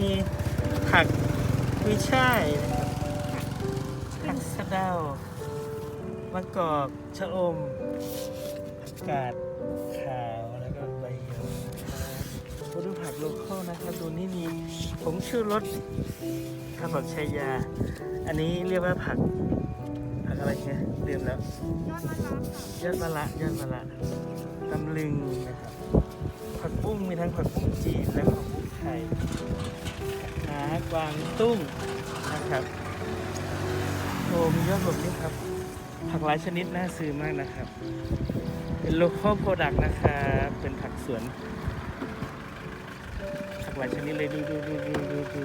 มีผักกุยช่ายนะครับผักสะเดามะกอกชะอมผักกาดขาวแล้วก็ใบเหยวนะครับมาดูผักโลคอลนะครับดูนี่มีผงชูรสข้าวผักชายา อันนี้เรียกว่าผักผักอะไรเนี่ยลืมแล้วยอดมะระยอดมะละยอดมะละตำลึงนะครับผักบุ้งมีทั้งผักบุ้งจีนและผักบุ้ง ไทยหากวางตุ้งนะครับโอ้มียอดแบบนี้ครับ ผักหลายชนิดน่าซื้อมากนะครับ เป็น local product นะครับ เป็นผักสวน ผักหลายชนิดเลยดูดูดูดูดูดู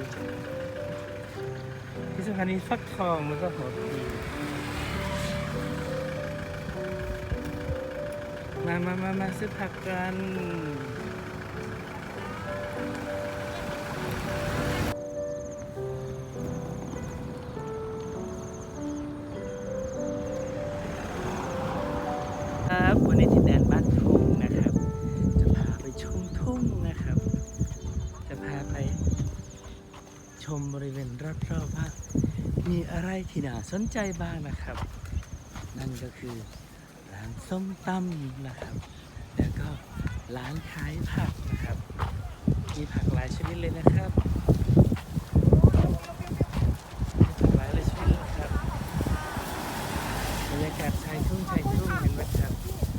ที่สำคัญนี้ฟักทองแล้วก็หัวปีมามามามาซื้อผักกัน ครับวันนี้ที่แดนบ้านทุ่งนะครับ จะพาไปชมทุ่งนะครับ จะพาไป ชมบริเวณรอบๆว่ามีอะไรที่น่าสนใจบ้างนะครับ นั่นก็คือร้านส้มตำนะครับ แล้วก็ร้านขายผักนะครับ มีผักหลายชนิดเลยนะครับ รยากาศชายทุ่งชายทุ่งเห็นไหมครับ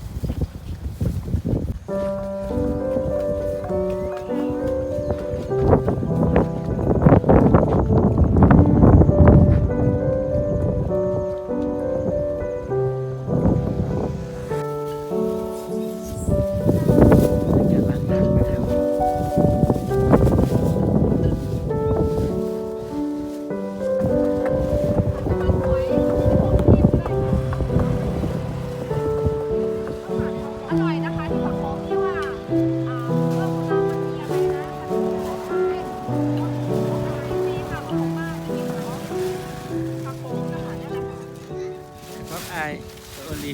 ไอโอลิ